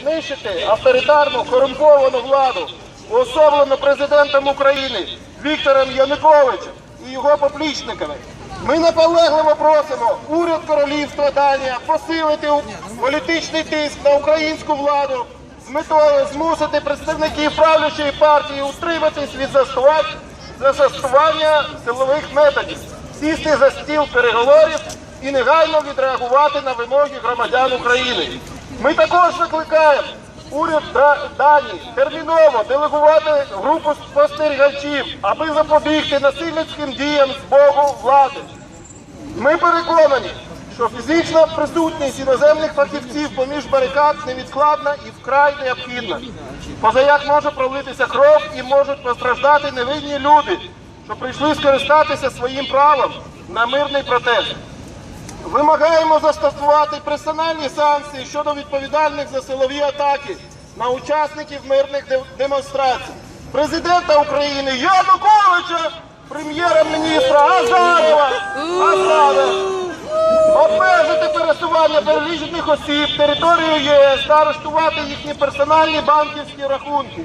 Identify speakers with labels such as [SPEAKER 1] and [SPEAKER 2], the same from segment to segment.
[SPEAKER 1] знищити авторитарну корумповану владу, уособлену президентом України Віктором Януковичем і його поплічниками. Ми наполегливо просимо уряд королівства Данія посилити політичний тиск на українську владу з метою змусити представників правлячої партії утриматись від застосування силових методів, сісти за стіл переговорів і негайно відреагувати на вимоги громадян України. Ми також закликаємо уряд Данії терміново делегувати групу спостерігачів, аби запобігти насильницьким діям з боку влади. Ми переконані, що фізична присутність іноземних фахівців поміж барикад невідкладна і вкрай необхідна. Позаяк може пролитися кров і можуть постраждати невинні люди, що прийшли скористатися своїм правом на мирний протест. Вимагаємо застосувати персональні санкції щодо відповідальних за силові атаки на учасників мирних демонстрацій. Президента України Януковича, прем'єра-міністра Азарова, Азарова, обмежити пересування перелічених осіб територією ЄС та арештувати їхні персональні банківські рахунки.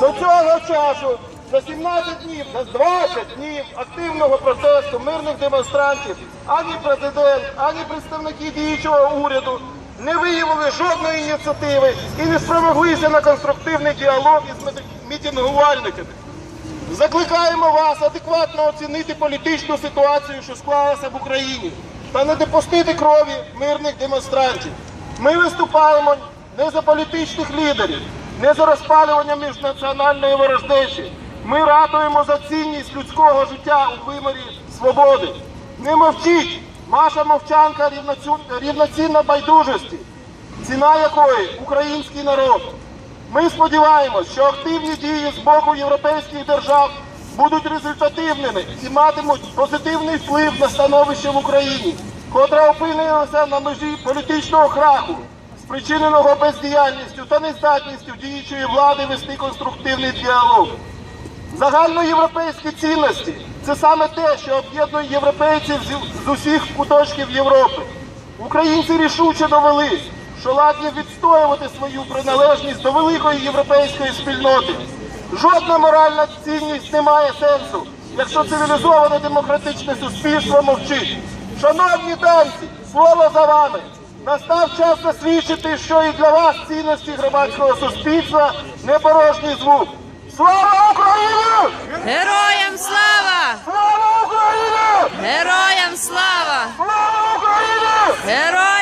[SPEAKER 1] До цього часу за 17 днів, за 20 днів активного протесту мирних демонстрантів ані президент, ані представники діючого уряду не виявили жодної ініціативи і не спромоглися на конструктивний діалог із мітингувальниками. Закликаємо вас адекватно оцінити політичну ситуацію, що склалася в Україні, та не допустити крові мирних демонстрантів. Ми виступаємо не за політичних лідерів, не за розпалювання міжнаціональної ворожнечі. Ми ратуємо за цінність людського життя у вимірі свободи. Не мовчіть! Ваша мовчанка рівноцінна байдужості, ціна якої український народ. Ми сподіваємось, що активні дії з боку європейських держав будуть результативними і матимуть позитивний вплив на становище в Україні, котре опинилося на межі політичного краху, спричиненого бездіяльністю та нездатністю діючої влади вести конструктивний діалог. Загальноєвропейські цінності це саме те, що об'єднує європейців з- усіх куточків Європи. Українці рішуче довели, що ладні відстоювати свою приналежність до великої європейської спільноти. Жодна моральна цінність не має сенсу, якщо цивілізоване демократичне суспільство мовчить. Шановні данці, слово за вами. Настав час засвідчити, що і для вас цінності громадського суспільства не порожній звук. Слава Україні!
[SPEAKER 2] Героям слава!
[SPEAKER 1] Слава Україні!
[SPEAKER 2] Героям слава!
[SPEAKER 1] Слава Україні!
[SPEAKER 2] Героям